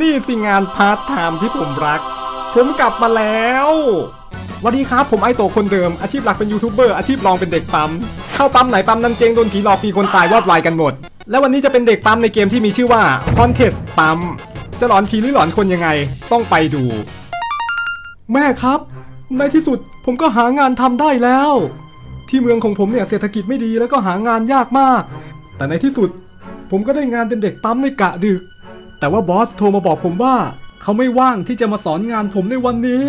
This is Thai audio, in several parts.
นี่สิงานพาร์ทไทม์ที่ผมรัก ผมกลับมาแล้วสวัสดีครับผมไอโตคนเดิมอาชีพหลักเป็นยูทูบเบอร์อาชีพรองเป็นเด็กปั๊ม เข้าปั๊มไหนปั๊มนั้นเจงโดนผีหลอกมีคนตายวอดวายกันหมด และวันนี้จะเป็นเด็กปั๊มในเกมที่มีชื่อว่า Haunted ปั๊ม จะหลอนผีหรือหลอนคนยังไง ต้องไปดู แม่ครับ ในที่สุดผมก็หางานทำได้แล้ว ที่เมืองของผมเนี่ยเศรษฐกิจไม่ดีแล้วก็หางานยากมาก แต่ในที่สุด ผมก็ได้งานเป็นเด็กปั๊มในกะดึก แต่ว่าบอสโทรมาบอกผมว่า เขาไม่ว่างที่จะมาสอนงานผมในวันนี้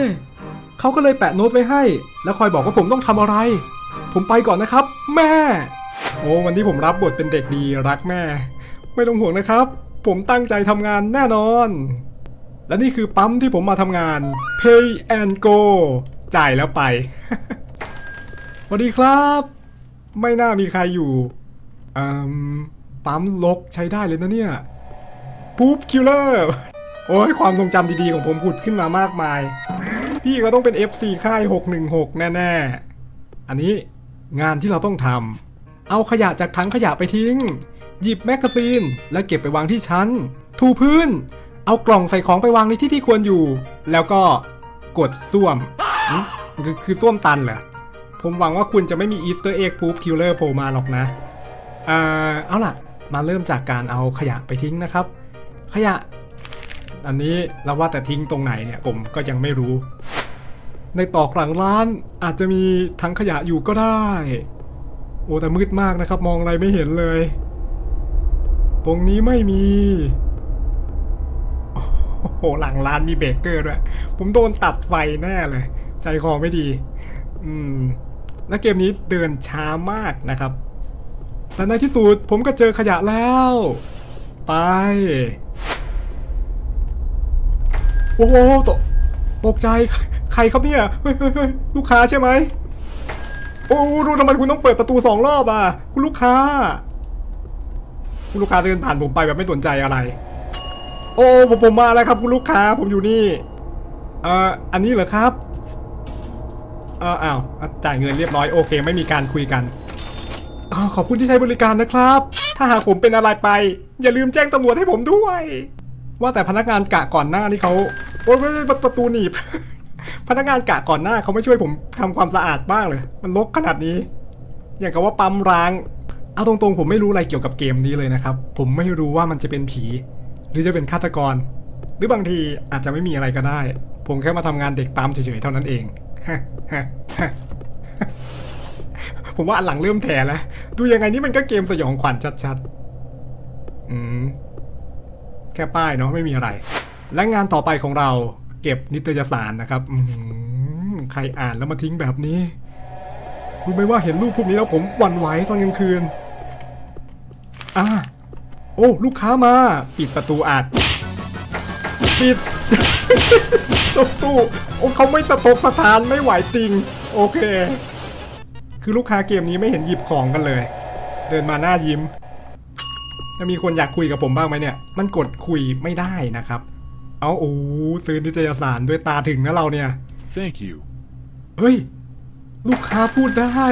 เขาก็เลยแปะโน้ตไว้ให้ แล้วคอยบอกว่าผมต้องทำอะไร ผมไปก่อนนะครับ แม่ โอ้วันนี้ผมรับบทเป็นเด็กดีรักแม่ ไม่ต้องห่วงนะครับ ผมตั้งใจทำงานแน่นอน และนี่คือปั๊มที่ผมมาทำงาน Pay and Go จ่ายแล้วไปสวัสดีครับ ไม่น่ามีใครอยู่อืมปั๊มลกใช้ได้เลยนะเนี่ย ปุ๊บคิลเลอร์โอ้ยความทรงจำดีๆของผมผุดขึ้นมามากมาย พี่ก็ต้องเป็น FC ค่าย 616 แน่ๆ อันนี้งานที่เราต้องทำเอาขยะจากถังขยะไปทิ้ง หยิบแมกกาซีน แล้วเก็บไปวางที่ชั้น ถูพื้น เอากล่องใส่ของไปวางในที่ที่ควรอยู่ แล้วก็กดส้วมคือคือส้วมตันเหรอผมหวังว่าคุณจะไม่มีอีสเตอร์เอ็กพูฟคิลเลอร์โผล่มาหรอกนะ อ่า เอาล่ะ มาเริ่มจากการเอาขยะไปทิ้งนะครับ ขยะ อันนี้เราว่าแต่ทิ้งตรงไหนเนี่ยผมก็ยังไม่รู้ ในตอกหลังร้านอาจจะมีถังขยะอยู่ก็ได้ โอ้แต่มืดมากนะครับ มองอะไรไม่เห็นเลย ตรงนี้ไม่มีโอ้โหหลังร้านมีเบเกอร์ด้วย ผมโดนตัดไฟแน่เลย ใจคอไม่ดี อืม และเกมนี้เดินช้ามากนะครับ แต่ในที่สุดผมก็เจอขยะแล้ว ไป โอ้โหตกตกใจใครครับเนี่ยลูกค้าใช่ไหมโอ้ดูทำไมคุณต้องเปิดประตูสองรอบอะ คุณลูกค้า คุณลูกค้าเดินผ่านผมไปแบบไม่สนใจอะไร โอ้ผมผมมาแล้วครับ คุณลูกค้าผมอยู่นี่เอ่ออันนี้เหรอครับเอออ้าวจ่ายเงินเรียบร้อยโอเค ไม่มีการคุยกันอขอบคุณที่ใช้บริการนะครับ ถ้าหากผมเป็นอะไรไป อย่าลืมแจ้งตำรวจให้ผมด้วย ว่าแต่พนักงานกะก่อนหน้านี่เขา โอ้ยม่ไม่ประตูหนีบ พนักงานกะก่อนหน้าเขาไม่ช่วยผมทำความสะอาดบ้างเลย มันรกขนาดนี้ อย่างกับว่าปั๊มร้าง เอาตรงๆ ผมไม่รู้อะไรเกี่ยวกับเกมนี้เลยนะครับ ผมไม่รู้ว่ามันจะเป็นผี หรือจะเป็นฆาตกร หรือบางทีอาจจะไม่มีอะไรก็ได้ ผมแค่มาทำงานเด็กปั๊มเฉยๆเท่านั้นเองผมว่าหลังเริ่มแถแล้ว ดูยังไงนี่มันก็เกมสยองขวัญชัดๆ อืม แค่ป้ายเนาะไม่มีอะไร และงานต่อไปของเราเก็บนิตยสารนะครับใครอ่านแล้วมาทิ้งแบบนี้รู้ไหมว่าเห็นรูปพวกนี้แล้วผมหวั่นไหวตอนกลางคืนอ่าโอ้ ลูกค้ามา ปิดประตูอัด ปิดสู้ๆโอ้เขาไม่สะทกสถานไม่ไหวจริง โอเค คือลูกค้าเกมนี้ไม่เห็นหยิบของกันเลย เดินมาหน้ายิ้มจะมีคนอยากคุยกับผมบ้างไหมเนี่ย มันกดคุยไม่ได้นะครับ เอาโอ้ซื้อนิตยสารด้วยตาถึงนะเราเนี่ย Thank you. เฮ้ย ลูกค้าพูดได้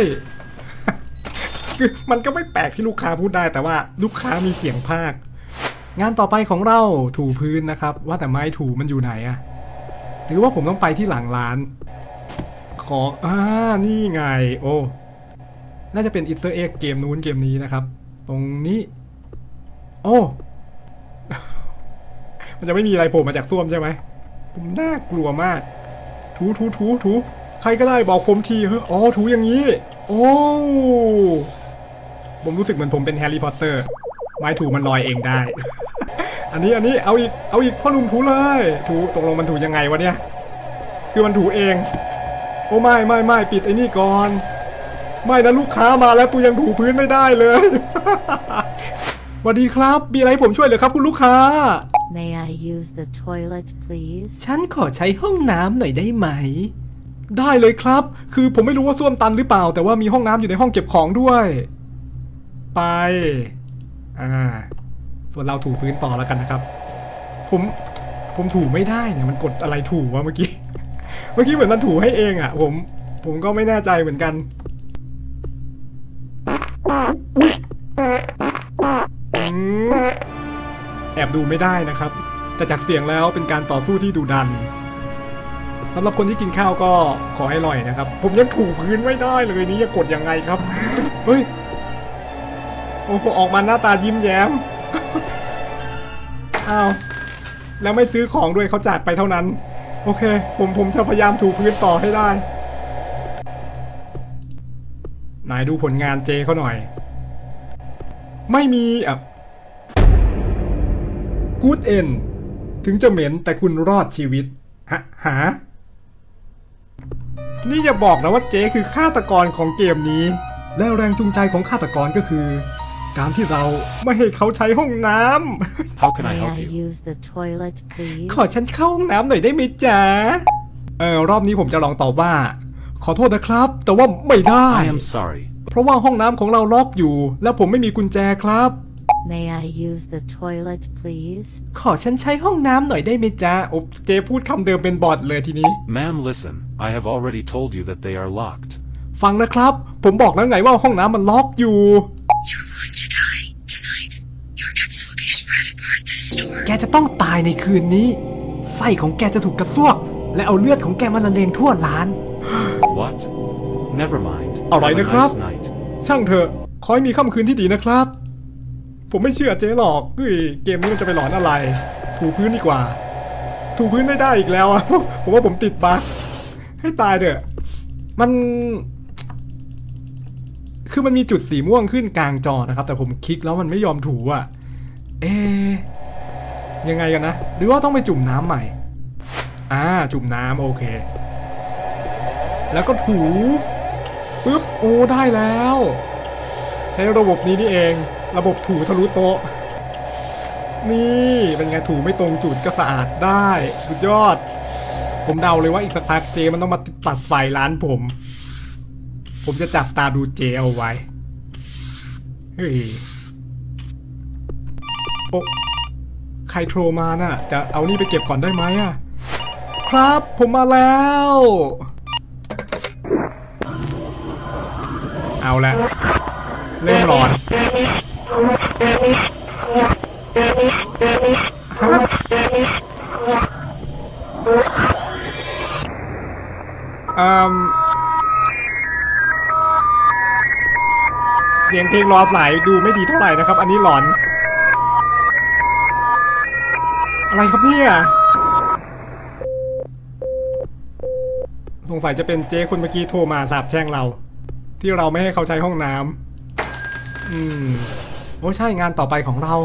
คือมันก็ไม่แปลกที่ลูกค้าพูดได้แต่ว่าลูกค้ามีเสียงภาค งานต่อไปของเราถูพื้นนะครับ ว่าแต่ไม้ถูมันอยู่ไหนอะหรือว่าผมต้องไปที่หลังร้าน ขออ่านี่ไง โอ้ น่าจะเป็นอิสเตอร์เอ็กเกมนู้นเกมนี้นะครับ ตรงนี้ โอ้ มันจะไม่มีอะไรโผล่มาจากส้วมใช่ไหมผมน่ากลัวมาก ถูถูถูถูใครก็ได้บอกผมทีเฮ้ยอ๋อถูอย่างนี้ โอ้ผมรู้สึกเหมือนผมเป็นแฮร์รี่พอตเตอร์ไม้ถูมันลอยเองได้ อันนี้อันนี้เอาอีกเอาอีกพ่อหนุ่มถูเลย ถูตกลงมันถูยังไงวะเนี่ย คือมันถูเอง โอ้ไม่ไม่ไม่ปิดไอ้นี่ก่อน ไม่นะลูกค้ามาแล้วตูยังถูพื้นไม่ได้เลยสวัสดีครับ มีอะไรผมช่วยเหรอครับ คุณลูกค้า May I use the toilet, please? ฉันขอใช้ห้องน้ำหน่อยได้ไหม ได้เลยครับ คือผมไม่รู้ว่าส้วมตันหรือเปล่า แต่ว่ามีห้องน้ำอยู่ในห้องเก็บของด้วย ไป อ่า ส่วนเราถูพื้นต่อแล้วกันนะครับ ผม ผมถูไม่ได้เนี่ย มันกดอะไรถูวะเมื่อกี้ เมื่อกี้เหมือนมันถูให้เองอะ่ะ ผม ผมก็ไม่แน่ใจเหมือนกันอืม แอบดูไม่ได้นะครับ แต่จากเสียงแล้วเป็นการต่อสู้ที่ดุดันสำหรับคนที่กินข้าวก็ขอให้อร่อยนะครับ ผมยังถูพื้นไม่ได้เลยนี่จะกดยังไงครับ เฮ้ย โอ้โหออกมาหน้าตายิ้มแย้ม อ้าว แล้วไม่ซื้อของด้วยเขาจากไปเท่านั้น โอเค ผมผมจะพยายามถูพื้นต่อให้ได้ นายดูผลงานเจเขาหน่อย ไม่มีอะ Good end ถึงจะเหม็นแต่คุณรอดชีวิตฮะหา นี่อย่าบอกนะว่าเจ๊คือฆาตกรของเกมนี้ และแรงจูงใจของฆาตกรก็คือ การที่เราไม่ให้เขาใช้ห้องน้ำ How can I May help I you? use the toilet, please? ขอฉันเข้าห้องน้ำหน่อยได้ไหมจ๊ะ เออรอบนี้ผมจะลองตอบว่า ขอโทษนะครับ แต่ว่าไม่ได้ I am sorry. เพราะว่าห้องน้ำของเราล็อกอยู่ และผมไม่มีกุญแจครับ May I use the toilet, please? ขอฉันใช้ห้องน้ำหน่อยได้ไหมจ๊ะโอบเจพูดคำเดิมเป็นบอทเลยทีนี้ Ma'am, listen. I have already told you that they are locked. ฟังนะครับ ผมบอกแล้วไงว่าห้องน้ำมันล็อกอยู่ You're going to die tonight. Your guts will be spread apart the store. แกจะต้องตายในคืนนี้ไส้ของแกจะถูกกระซวก และเอาเลือดของแกมาละเลงทั่วร้าน What? Never mind. All right, Have a Nick. nice night. ช่างเถอะ ขอให้มีค่ำคืนที่ดีนะครับ ผมไม่เชื่อเจ๊หรอกเฮ้ยเกมนี้มันจะไปหลอนอะไร ถูพื้นดีกว่า ถูพื้นไม่ได้อีกแล้วอะผมว่าผมติดบั๊กให้ตายเถอะมัน คือมันมีจุดสีม่วงขึ้นกลางจอนะครับ แต่ผมคลิกแล้วมันไม่ยอมถูอะเอะยังไงกันนะ หรือว่าต้องไปจุ่มน้ำใหม่ อ่า จุ่มน้ำโอเค แล้วก็ถูปึ๊บโอ้ได้แล้ว ใช้ระบบนี้นี่เอง ระบบถูทะลุโต๊ะ นี่เป็นไงถูไม่ตรงจุดก็สะอาดได้สุดยอด ผมเดาเลยว่าอีกสักพักเจมันต้องมาตัดไฟร้านผม ผมจะจับตาดูเจเอาไว้ เฮ้ยโอ้ใครโทรมาน่ะ จะเอานี่ไปเก็บก่อนได้ไหมอะ ครับผมมาแล้ว เอาละเริ่มร้อน ฮะอืมเสียงเพลงรอสายดูไม่ดีเท่าไหร่นะครับ อันนี้หลอน อะไรครับเนี่ยสงสัยจะเป็นเจ๊คนเมื่อกี้โทรมาสาบแช่งเรา ที่เราไม่ให้เขาใช้ห้องน้ำอืม โอ้ใช่งานต่อไปของเรา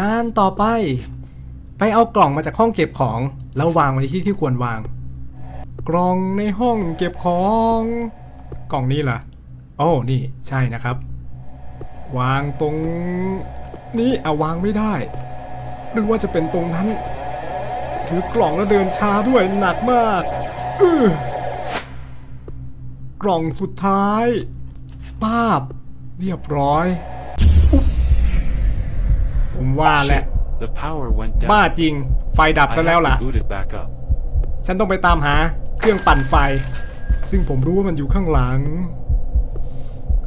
งานต่อไป ไปเอากล่องมาจากห้องเก็บของ แล้ววางไว้ที่ที่ควรวาง กล่องในห้องเก็บของ กล่องนี้เหรอโอ้นี่ใช่นะครับ วางตรงนี้เอาวางไม่ได้หรือว่าจะเป็นตรงนั้น ถือกล่องแล้วเดินช้าด้วยหนักมากอื้อกล่องสุดท้าย ป้าบ เรียบร้อย ผมว่าแหละ The power went บ้า down. จริง ไฟดับ I ซะแล้ว have ล่ะ to boot it back up. ฉันต้องไปตามหาเครื่องปั่นไฟ ซึ่งผมรู้ว่ามันอยู่ข้างหลัง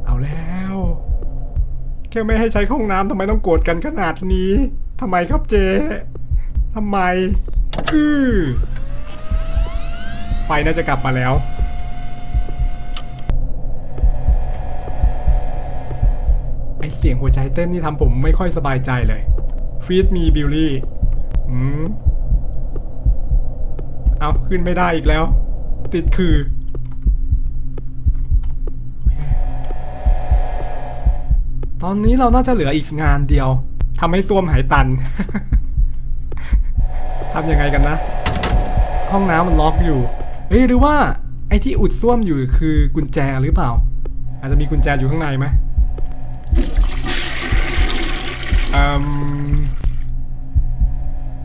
เอาแล้ว แค่ไม่ให้ใช้ห้องน้ำทำไมต้องโกรธกันขนาดนี้ทำไมครับเจทำไม อือไฟน่าจะกลับมาแล้ว ไอ เสียงหัวใจเต้นนี่ทำผมไม่ค่อยสบายใจเลยฟีดมีบิลลี่อืมเอาขึ้นไม่ได้อีกแล้ว ติดคือ ตอนนี้เราน่าจะเหลืออีกงานเดียวทำให้ส้วมหายตันทำยังไงกันนะ ห้องน้ำมันล็อกอยู่เอ้ยหรือว่าไอ้ที่อุดส้วมอยู่คือกุญแจหรือเปล่า อาจจะมีกุญแจอยู่ข้างในไหม อืม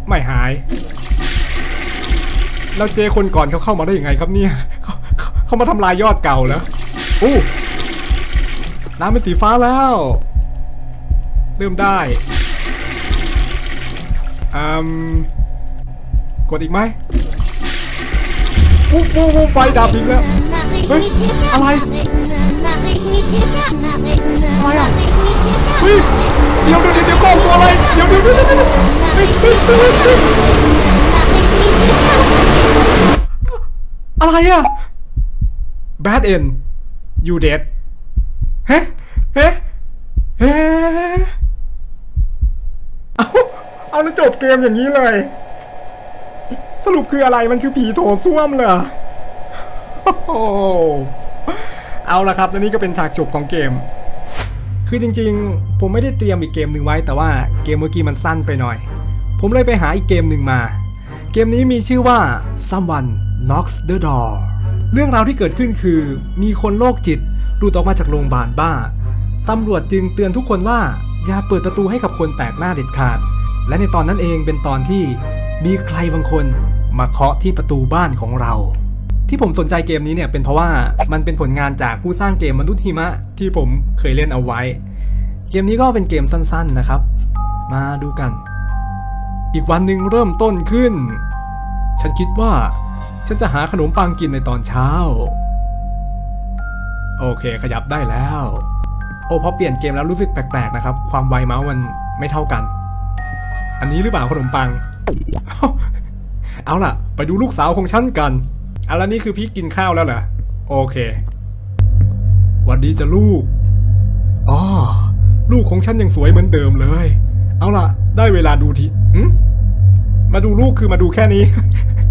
ไม่หายแล้วเจคนก่อนเขาเข้ามาได้ยังไงครับเนี่ยเขาเขาเขามาทำลายยอดเก่าแล้วอู้น้ำเป็นสีฟ้าแล้ว เริ่มได้อืมกดอีกไหมอู้อู้อู้ไฟดับอีกแล้ว เฮ้ย อะไร อะไรอะเฮ้ย เดี๋ยวเดี๋ยวเดี๋ยวกล้องตัวอะไรเดี๋ยวเดี๋ยวเดี๋ยวเดี๋ยวเดี๋ยวอะไรอะ bad end you dead เฮ้เฮ้เฮ้เอาเอาแล้วจบเกมอย่างนี้เลย สรุปคืออะไรมันคือผีโถส้วมเหรอโอ้เอาละครับและนี่ก็เป็นฉากจบของเกม คือจริงๆ ผมไม่ได้เตรียมอีกเกมหนึ่งไว้ แต่ว่าเกมเมื่อกี้มันสั้นไปหน่อย ผมเลยไปหาอีกเกมหนึ่งมา เกมนี้มีชื่อว่า Someone Knocks the Door เรื่องราวที่เกิดขึ้นคือ มีคนโรคจิตหลุดออกมาจากโรงพยาบาลบ้า ตำรวจจึงเตือนทุกคนว่าอย่าเปิดประตูให้กับคนแปลกหน้าเด็ดขาด และในตอนนั้นเองเป็นตอนที่มีใครบางคนมาเคาะที่ประตูบ้านของเรา ที่ผมสนใจเกมนี้เนี่ยเป็นเพราะว่ามันเป็นผลงานจากผู้สร้างเกมมนุษย์หิมะที่ผมเคยเล่นเอาไว้ เกมนี้ก็เป็นเกมสั้นๆนะครับ มาดูกัน อีกวันหนึ่งเริ่มต้นขึ้น ฉันคิดว่า ฉันจะหาขนมปังกินในตอนเช้า โอเคขยับได้แล้ว โอ้พอเปลี่ยนเกมแล้วรู้สึกแปลกๆนะครับ ความไวเมาส์มันไม่เท่ากัน อันนี้หรือเปล่าขนมปัง เอาล่ะ ไปดูลูกสาวของฉันกัน อาแล้วนี่คือพี่กินข้าวแล้วเหรอ โอเคหวันดีจะลูกอ๋อลูกของฉันยังสวยเหมือนเดิมเลย เอาล่ะ ได้เวลาดูทีอืมมาดูลูกคือมาดูแค่นี้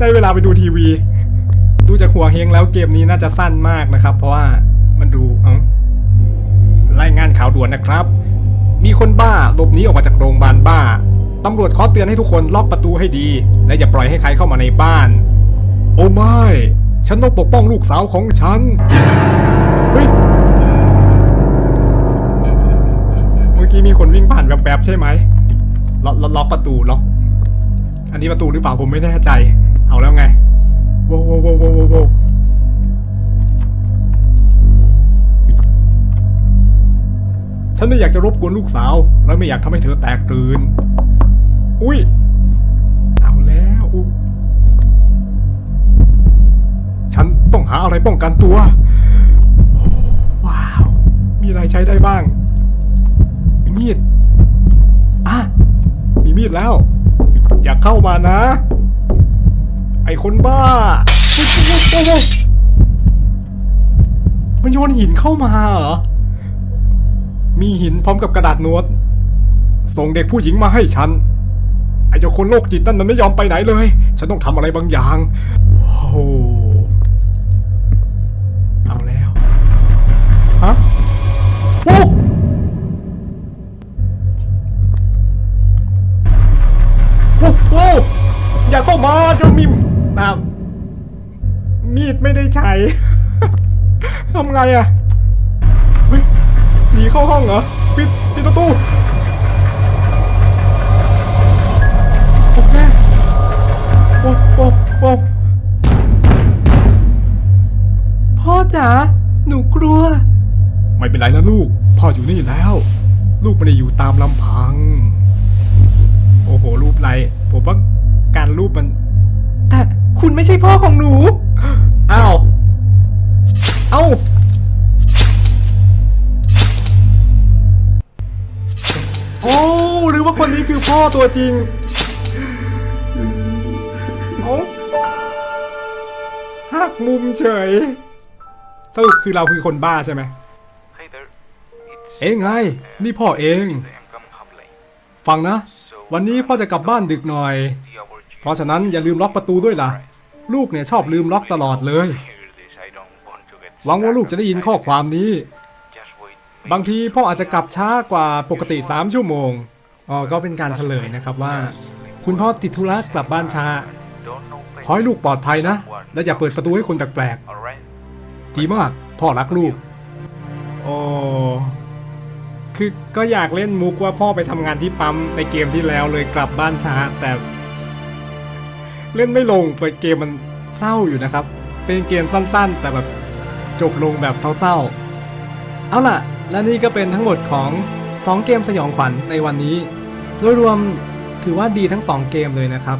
ได้เวลาไปดูทีวี ดูจากหัวเฮงแล้วเกมนี้น่าจะสั้นมากนะครับ เพราะว่ามันดูเอ้ารายงานข่าวด่วนนะครับ มีคนบ้าหลบหนีออกมาจากโรงพยาบาลบ้าตำรวจขอเตือนให้ทุกคนล็อกประตูให้ดี และอย่าปล่อยให้ใครเข้ามาในบ้าน โอ้ไม่ ฉันต้องปกป้องลูกสาวของฉัน เฮ้ย เมื่อกี้มีคนวิ่งผ่านแบบๆใช่ไหมล็อกล็อกประตูล็อก อันนี้ประตูหรือเปล่าผมไม่แน่ใจ เอาแล้วไงโว้วโว้วโว้วโว้วโว้วฉันไม่อยากจะรบกวนลูกสาว และไม่อยากทำให้เธอแตกตื่น อุ้ย ต้องหาอะไรป้องกันตัว ว้าว มีอะไรใช้ได้บ้าง มีด อะ มีมีดแล้ว อย่าเข้ามานะ ไอ้คนบ้าโอ้โหมันโยนหินเข้ามาเหรอ มีหินพร้อมกับกระดาษโน้ต ส่งเด็กผู้หญิงมาให้ฉัน ไอ้เจ้าคนโรคจิตนั่นมันไม่ยอมไปไหนเลย ฉันต้องทำอะไรบางอย่าง โอ้ โอ้โอ้โหอย่าเข้ามาเจ้ามีอ่ามีดไม่ได้ใช้ ทำไงอะเฮ้ยหนีเข้าห้องเหรอ ปิดปิดประตูโอเคโอ้โอ้โอ้พ่อจ๋า เป็นไรนะลูก พ่ออยู่นี่แล้ว ลูกไม่ได้อยู่ตามลำพัง โอ้โห รูปไร ผมว่าการรูปมัน แต่คุณไม่ใช่พ่อของหนู อ้าว เอ้าโอ้หรือว่าคนนี้คือพ่อตัวจริงอ้หักมุมเฉยสรุปคือเราคือคนบ้าใช่ไหม เองไง นี่พ่อเอง ฟังนะ วันนี้พ่อจะกลับบ้านดึกหน่อย เพราะฉะนั้นอย่าลืมล็อกประตูด้วยล่ะ ลูกเนี่ยชอบลืมล็อกตลอดเลย หวังว่าลูกจะได้ยินข้อความนี้ บางทีพ่ออาจจะกลับช้ากว่าปกติ 3 ชั่วโมง อ๋อ ก็เป็นการเฉลยนะครับว่า คุณพ่อติดธุระกลับบ้านช้า ขอให้ลูกปลอดภัยนะ และอย่าเปิดประตูให้คนแปลกๆ ดีมาก พ่อรักลูก โอ้ คือก็อยากเล่นมุกว่าพ่อไปทำงานที่ปั๊มในเกมที่แล้วเลยกลับบ้านช้าแต่ เล่นไม่ลงไปเกมมันเศร้าอยู่นะครับ เป็นเกมสั้นๆ แต่แบบจบลงแบบเศร้าๆ เอาล่ะ และนี่ก็เป็นทั้งหมดของ 2 เกมสยองขวัญในวันนี้ โดยรวมถือว่าดีทั้ง 2 เกมเลยนะครับ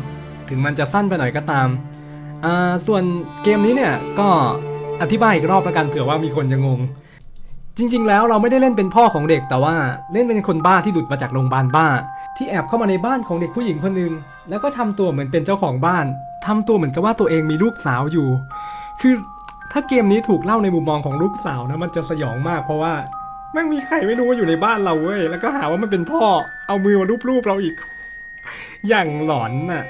ถึงมันจะสั้นไปหน่อยก็ตามอ่าส่วนเกมนี้เนี่ยก็อธิบายอีกรอบแล้วกันเผื่อว่ามีคนจะงง จริง ๆ แล้วเราไม่ได้เล่นเป็นพ่อของเด็กแต่ว่าเล่นเป็นคนบ้าที่หลุดมาจากโรงพยาบาลบ้า ที่แอบเข้ามาในบ้านของเด็กผู้หญิงคนหนึ่งแล้วก็ทำตัวเหมือนเป็นเจ้าของบ้านทำตัวเหมือนกับว่าตัวเองมีลูกสาวอยู่ คือถ้าเกมนี้ถูกเล่าในมุมมองของลูกสาวนะมันจะสยองมาก เพราะว่าแม่มีใครไม่รู้ว่าอยู่ในบ้านเราเว้ยแล้วก็หาว่ามันเป็นพ่อเอามือมาลูบๆเราอีก อย่างหลอนน่ะ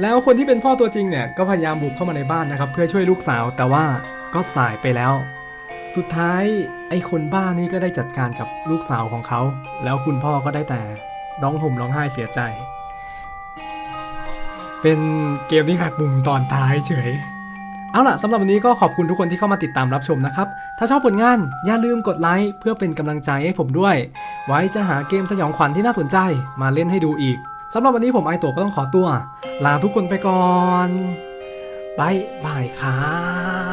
แล้วคนที่เป็นพ่อตัวจริงเนี่ยก็พยายามบุกเข้ามาในบ้านนะครับ เพื่อช่วยลูกสาวแต่ว่าก็สายไปแล้ว สุดท้ายไอ้คนบ้านี่ก็ได้จัดการกับลูกสาวของเขา แล้วคุณพ่อก็ได้แต่ร้องห่มร้องไห้เสียใจ เป็นเกมที่หักมุมตอนท้ายเฉย เอาล่ะสำหรับวันนี้ก็ขอบคุณทุกคนที่เข้ามาติดตามรับชมนะครับ ถ้าชอบผลงานอย่าลืมกดไลค์เพื่อเป็นกำลังใจให้ผมด้วย ไว้จะหาเกมสยองขวัญที่น่าสนใจมาเล่นให้ดูอีกสำหรับวันนี้ผมไอโตะก็ต้องขอตัว ลาทุกคนไปก่อนบายบายครับ